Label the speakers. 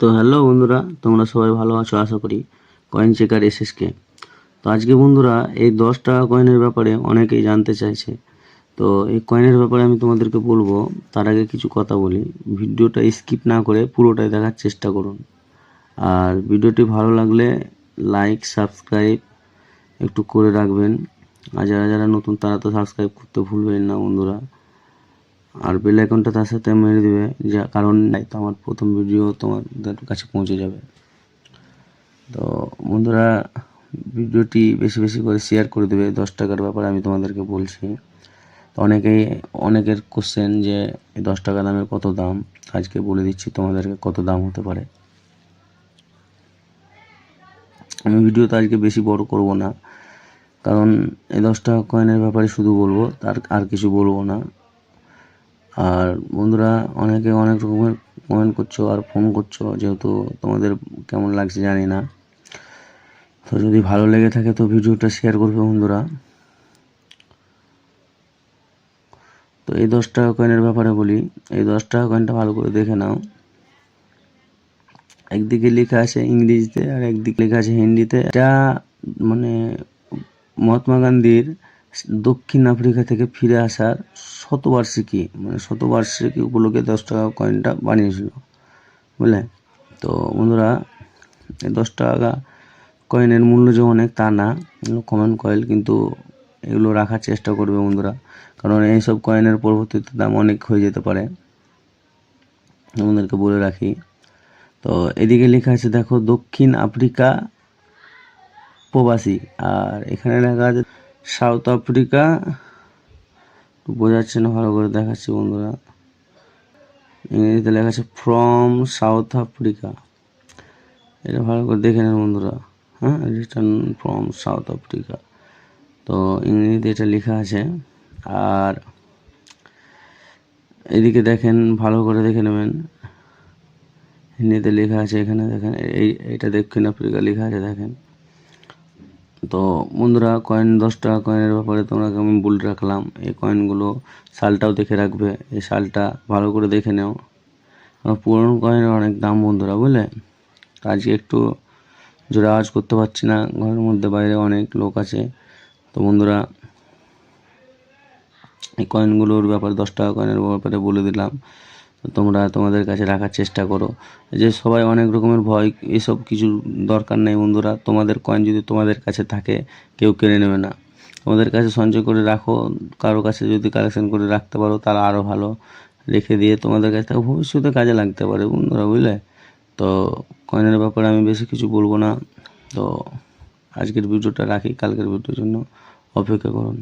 Speaker 1: তো হ্যালো বন্ধুরা, তোমরা সবাই ভালো আছো? আশা করি কয়েন চেকার এসএসকে তো আজকে বন্ধুরা, এই দশ টাকা কয়েনের ব্যাপারে অনেকেই জানতে চাইছে। তো এই কয়েনের ব্যাপারে আমি তোমাদেরকে বলব, তার আগে কিছু কথা বলি। ভিডিওটা স্কিপ না করে পুরোটাই দেখার চেষ্টা করুন। আর ভিডিওটি ভালো লাগলে লাইক সাবস্ক্রাইব একটু করে রাখবেন। আর যারা যারা নতুন, তারা তো সাবস্ক্রাইব করতে ভুলবেন না বন্ধুরা। আর বেল আইকনটা তার সাথে মেরে দেবে, যা কারণ নাই তো আমার প্রথম ভিডিও তোমাদের কাছে পৌঁছে যাবে। তো বন্ধুরা ভিডিওটি বেশি বেশি করে শেয়ার করে দেবে, দশ টাকার ব্যাপারে আমি তোমাদেরকে বলছি। তো অনেকেই, অনেকের কোশ্চেন যে এই দশ টাকা দামের কত দাম? আজকে বলে দিচ্ছি তোমাদেরকে কত দাম হতে পারে। আমি ভিডিওটা আজকে বেশি বড় করব না, কারণ এই দশ টাকা কয়েনের ব্যাপারে শুধু বলব, তার আর কিছু বলব না। আর বন্ধুরা, অনেকে অনেক রকমের কমেন্ট করছ আর ফোন করছ, যেহেতু তোমাদের কেমন লাগছে জানি না। তো যদি ভালো লেগে থাকে তো ভিডিওটা শেয়ার করবে বন্ধুরা। তো এই দশ টাকা কয়েনের ব্যাপারে বলি, এই দশ টাকা কয়েনটা ভালো করে দেখে নাও। একদিকে লেখা আছে ইংরেজিতে আর একদিকে লেখা আছে হিন্দিতে। এটা মানে মহাত্মা গান্ধীর দক্ষিণ আফ্রিকা থেকে ফিরে আসার শতবার্ষিকী মানে শতবার্ষিকী উপলক্ষে দশ টাকা কয়েনটা বানিয়েছিল, বুঝলে? তো বন্ধুরা, এই দশ টাকা কয়েনের মূল্য যে অনেক তা না কমন কয়েল, কিন্তু এগুলো রাখার চেষ্টা করবে বন্ধুরা, কারণ এইসব কয়েনের পরবর্তীতে দাম অনেক হয়ে যেতে পারে। আমাদেরকে বলে রাখি। তো এদিকে লেখা আছে, দেখো, দক্ষিণ আফ্রিকা প্রবাসী, আর এখানে লেখা আছে সাউথ আফ্রিকা। বোঝাচ্ছে না, ভালো করে দেখাচ্ছি বন্ধুরা। ইংরেজিতে লেখা আছে ফ্রম সাউথ আফ্রিকা এটা ভালো করে দেখে নেন বন্ধুরা। হ্যাঁ রিটার্ন ফ্রম সাউথ আফ্রিকা তো ইংরেজিতে এটা লেখা আছে, আর এদিকে দেখেন, ভালো করে দেখে নেবেন। হিন্দিতে লেখা আছে, এখানে দেখেন, এই এটা দক্ষিণ আফ্রিকা লেখা আছে, দেখেন। তো বন্ধুরা কয়েন দশ টাকা কয়েনের ব্যাপারে তোমরা আমি বলে রাখলাম? এই কয়েনগুলো সালটাও দেখে রাখবে। এই সালটা ভালো করে দেখে নেও। পুরনো কয়েনের অনেক দাম বন্ধুরা, বুঝলে? আজকে একটু জোরে আওয়াজ করতে পারছি না। ঘরের মধ্যে বাইরে অনেক লোক আছে। তো বন্ধুরা, এই কয়েনগুলোর ব্যাপারে দশ টাকা কয়েনের ব্যাপারে বলে দিলাম। তোমরা তোমাদের কাছে রাখার চেষ্টা করো। যে সবাই অনেক রকমের ভয়, এসব কিছু দরকার নেই বন্ধুরা। তোমাদের কয়েন যদি তোমাদের কাছে থাকে, কেউ কেড়ে নেবে না। তোমাদের কাছে সঞ্চয় করে রাখো, কারও কাছে যদি কালেকশন করে রাখতে পারো তারা আরও ভালো। রেখে দিয়ে তোমাদের কাছে থেকে। ভবিষ্যতে কাজে লাগতে পারে বন্ধুরা, বুঝলে? তো কয়েনের ব্যাপারে আমি বেশি কিছু বলব না। তো আজকের ভিডিওটা রাখি, কালকের ভিডিওর জন্য অপেক্ষা করুন।